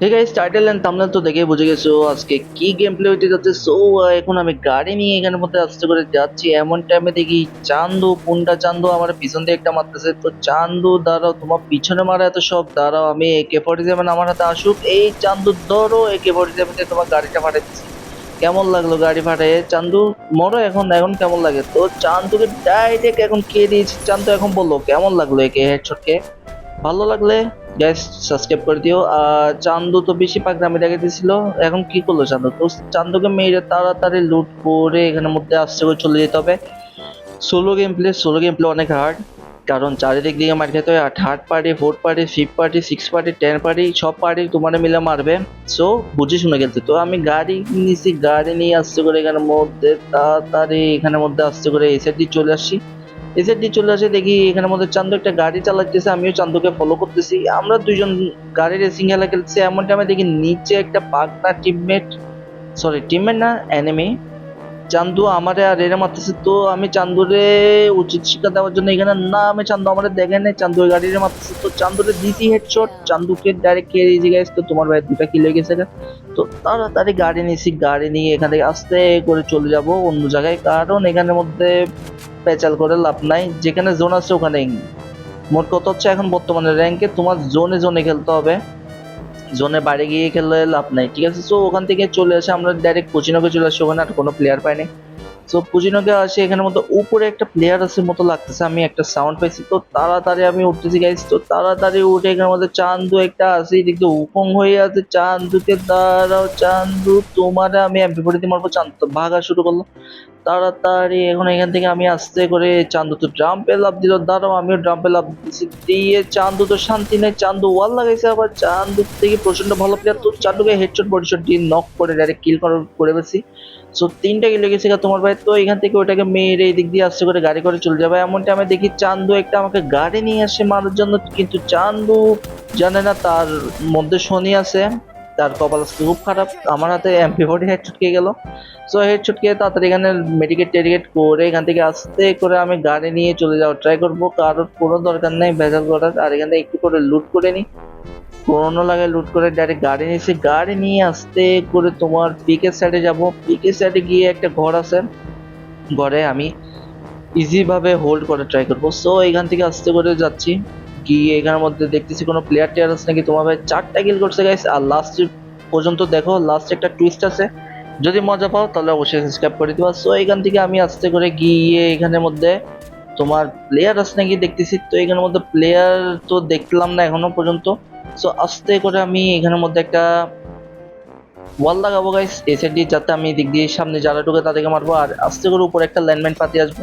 ঠিক আছে title and thumbnail তো দেখে বুঝে গেছো, আজকে কি গেম প্লে হইতে যাচ্ছে? সো এখন আমি গাড়ি নিয়ে এখানের মধ্যে আস্তে করে যাচ্ছি। এমন টাইমে দেখি চান্দু, পুন্ডা চান্দু আমার পিছন দিয়ে একটা মারতেছে। তো চান্দু, দাঁড়াও, তোমার পিছনে মারা এত সব। দাঁড়াও, আমি একে ফর্টি সেভেন আমার হাতে আসুক। এই চান্দু, ধরো একে ফর্টি সেভেন তোমার গাড়িটা ফাটাই দিচ্ছি। কেমন লাগল গাড়ি ফাটাই চান্দু, মরো এখন এখন কেমন লাগে? তো চান্দুকে ডাইরেক্ট এখন কে দিয়েছি? চান্দু এখন বলল, কেমন লাগল একে হেডশটকে ভালো লাগলে গ্যাস সাবস্ক্রাইব করে দিও। আর চান্দু তো বেশি পাকনামি দেখে দিয়েছিল এখন কি করল চান্দু? তো চান্দুকে মেরে তাড়াতাড়ি লুট করে এখানের মধ্যে আসতে করে চলে যেতে হবে। Solo game play solo game play অনেক হার্ড কারণ চারিদিক দিকে মার খেতে হয়। আর third party fourth party fifth party six party ten party সব পার্টি তোমার মিলে মারবে। সো বুঝে শুনে খেলতে তো আমি গাড়ি নিয়েছি গাড়ি নিয়ে আসতে করে এখানের মধ্যে তাড়াতাড়ি এখানের মধ্যে আসতে করে এসে দিয়ে চলে আসছি। এসে দিয়ে চলে আসে, দেখি এখানে মধ্যে চান্দু একটা গাড়ি চালাচ্ছে আমিও চান্দুকে ফলো করতেছি আমরা দুইজন গাড়ি রেসিং খেলা খেলছি এমন টাইমে দেখি নিচে একটা পাকনা টিমমেট সরি টিমমেট না এনিমি চান্দু আমারে আর এরা মারতেছে, তো আমি চান্দুরে উচিত শিক্ষা দেওয়ার জন্য এখানে, না, আমি চান্দু আমারে দেখে নেই চান্দু ওই গাড়িরে মারতেছে, তো চান্দুরে দিছি হেডশট চান্দুকে ডাইরেক্ট খেয়ে দিয়েছি গাইস তো তোমার ভাই দুটা কিল গেছে। তো তাড়াতাড়ি গাড়ি নিয়েছি গাড়ি নিয়ে এখান থেকে আস্তে করে চলে যাব অন্য জায়গায়, কারণ এখানের মধ্যে পেঁচাল করে লাভ নাই, যেখানে জোন আছে ওখানে মোট কথা হচ্ছে এখন বর্তমানে র্যাঙ্কে তোমার জোনে জোনে খেলতে হবে। জোনে বাইরে গিয়ে খেললে লাভ নাই, ঠিক আছে? সো ওখান থেকে চলে আসে আমরা ডাইরেক্ট কোচিনকে চলে আসি, ওখানে আর কোনো প্লেয়ার পাইনি। সো পুজিনকে আসে, এখানের মধ্যে উপরে একটা প্লেয়ার আছে মতো লাগতেছে, আমি একটা সাউন্ড পাইছি। তো তাড়াতাড়ি আমি উঠতেছি গাইছি তো তাড়াতাড়ি উঠে এখানের মধ্যে চান্দু একটা আছে, এদিক উকং হয়ে আছে। চান্দুকে দাঁড়াও, চান্দু, তোমার আমি বিপরীতে মারবো। চান্দু ভাগা শুরু করল। তাড়াতাড়ি এখন এখান থেকে আমি আস্তে করে চান্দু তো ড্রাম্পে লাভ দিল। দাঁড়াও, আমিও ড্রাম্পে লাভ দিচ্ছি দিয়ে চান্দু তো শান্তি নেই, চান্দু ওয়াল লাগাইছে আবার। চান্দু থেকে প্রচণ্ড ভালো প্লেয়ার তো চান্দুকে হেডশট বডিশট দিয়ে নক করে ডাইরেক্ট কিল করে বেশি সো তিনটা কিলো গেছে তোমার ভাই। তো এখান থেকে ওটাকে মেরে এই দিক দিয়ে আসতে করে গাড়ি করে চলে যাবে। এমনটা আমি দেখি চান্দু একটা আমাকে গাড়ি নিয়ে আসে মারার জন্য, কিন্তু চান্দু জানে না, তার মধ্যে শনি আছে, তার কপাল আজকে খুব খারাপ। আমার হাতে এমপি ফোর্টি হেড ছুটকে গেল। সো হেড ছুটকে তাড়াতাড়ি এখানে মেডিকেট টেডিকেট করে এখান থেকে আস্তে করে আমি গাড়ি নিয়ে চলে যাওয়ার ট্রাই করব। কারোর কোনো দরকার নেই, ভেজাল করার। আর এখান একটু করে লুট করে নিই। পুরোনো লাগে লুট করে ডাইরেক্ট গাড়ি নিয়েছি গাড়ি নিয়ে আসতে করে তোমার পিকের সাইডে যাব। পিকের সাইডে গিয়ে একটা ঘর আছে। ঘরে আমি ইজি ভাবে হোল্ড করে ট্রাই করব। সো এখান থেকে আস্তে করে যাচ্ছি। গিয়ে এখানের মধ্যে দেখতেছি কোনো প্লেয়ার টেয়ার আছে নাকি? তোমার ভাই চারটা কিল করছে গাইস আর লাস্ট পর্যন্ত দেখো লাস্ট একটা টুইস্ট আছে। যদি মজা পাও, তাহলে অবশ্যই সাবস্ক্রাইব করে দিবা। সো এখান থেকে আমি আস্তে করে গিয়ে এখানের মধ্যে তোমার প্লেয়ার আছে নাকি দেখতেছি। তো এখানের মধ্যে প্লেয়ার তো দেখলাম না এখনও পর্যন্ত। সো আস্তে করে আমি এখানের মধ্যে একটা ওয়াল লাগাবো গাইস এসে দিয়ে যাতে আমি দিক দিয়ে সামনে যারা ঢুকে তাদেরকে মারবো, আর আস্তে করে উপরে একটা ল্যান্ডমাইন পাতি আসব,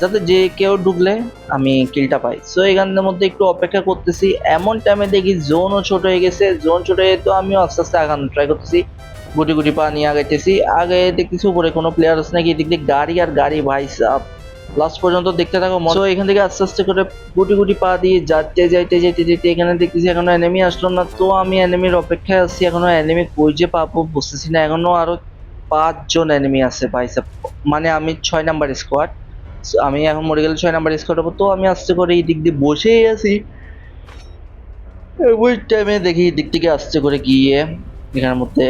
যাতে যে কেউ ঢুকলে আমি কিলটা পাই। সো এখানের মধ্যে একটু অপেক্ষা করতেছি। এমন টাইমে দেখি জোনও ছোট হয়ে গেছে। জোন ছোট হয়ে তো আমিও আস্তে আস্তে আগানো ট্রাই করতেছি। গুটি গুটি পা নিয়ে আগাইতেছি। আগে দেখতেছি উপরে কোনো প্লেয়ার আছে নাকি এদিক দিয়ে গাড়ি আর গাড়ি, ভাই সাপ লাস্ট পর্যন্ত দেখতে থাকো সো এখান থেকে আস্তে আস্তে করে গুটি গুটি পা দিয়ে যাইতে যাইতে যাইতে যেতে এখানে দেখতেছি এখনও এনিমি আসলো না। তো আমি এনিমির অপেক্ষায় আছি, এখনও এনিমি কই যে পাবো বুঝতেছি না। এখনও আরও পাঁচজন এনিমি আছে ভাই মানে আমি ছয় নাম্বার স্কোয়াড আমি এখন মরে গেলে ছয় নাম্বার স্কোয়াড হব। তো আমি আস্তে করে এই দিক দিয়ে বসেই আছি। ওই টাইমে দেখি দিক থেকে আস্তে করে গিয়ে এখানের মধ্যে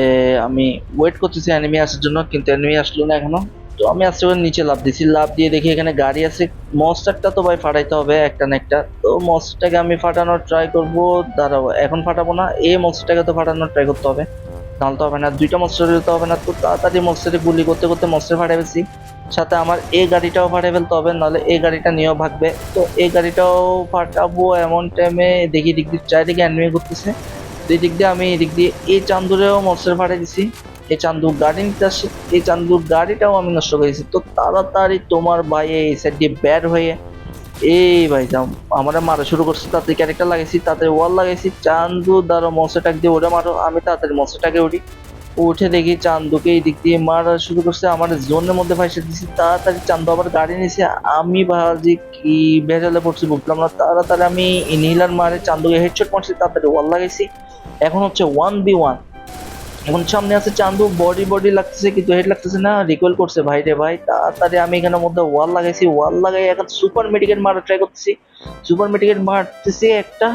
আমি ওয়েট করতেছি এনিমি আসার জন্য, কিন্তু এনিমি আসলো না এখনও। তো আমি আস্তে করে নিচে লাভ দিছি লাভ দিয়ে দেখি এখানে গাড়ি আছে। মস্টারটা তো ভাই ফাটাইতে হবে একটা না একটা। তো মস্টারটাকে আমি ফাটানোর ট্রাই করব, দাঁড়াও, এখন ফাটাবো না, এই মস্টারটাকে তো ফাটানোর ট্রাই করতে হবে। নাহলে তো হবে না, দুইটা মস্টার দিতে হবে না, তো তাড়াতাড়ি মস্টারে গুলি করতে করতে মস্টার ফাটাই ফেলছি। সাথে আমার এই গাড়িটাও ফাটাই ফেলতে হবে, নাহলে এই গাড়িটা নিয়েও ভাগবে। তো এই গাড়িটাও ফাটাবো এমন টাইমে দেখি দিক দিয়ে, চারিদিকে অ্যানিমি করতেছে দুই দিক দিয়ে আমি এদিক দিয়ে এই চান্দুরেও মস্টার ফাটাই দিছি। এই চান্দু গাড়ি নিতে এই চান্দুর গাড়িটাও আমি নষ্ট করেছি। তো তাড়াতাড়ি তোমার ভাই এই সাইড দিয়ে ব্যার হয়ে এই ভাই আমরা মারা শুরু করছি। তাতে ক্যারেক্টার লাগাইছি, তাতে ওয়াল লাগাইছি চান্দু দ্বারা মশাটাকে দিয়ে ওটা মারো। আমি তাড়াতাড়ি মশাটাকে উঠি। উঠে দেখি চান্দুকে এই দিক দিয়ে মারা শুরু করছে। আমার জোনের মধ্যে ফাইসে দিছি তাড়াতাড়ি চান্দু আবার গাড়ি নিয়েছে আমি ভাবছি কি ভেজালে পড়ছি বুঝলাম না। তাড়াতাড়ি আমি ইনহিলার মারে চান্দুকে হেডশট মারছি, তাড়াতাড়ি ওয়াল লাগাইছি। এখন হচ্ছে ওয়ান বি ওয়ান এখন সামনে আছে চান্দু বডি বডি লাগতেছে কিন্তু হেড লাগতেছে না রিকোয়েল করছে ভাই রে ভাই। তাড়াতাড়ি আমি এখানে মধ্যে ওয়াল লাগাইছি ওয়াল লাগাই এখন সুপার মেডিকেট মারা ট্রাই করতেছি। সুপার মেডিকেট মারতেছি একটা,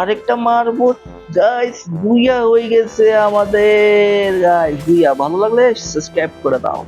আরেকটা মারবো। গাইস বুইয়া হয়ে গেছে আমাদের। গাইস বুইয়া ভালো লাগলে সাবস্ক্রাইব করে দাও।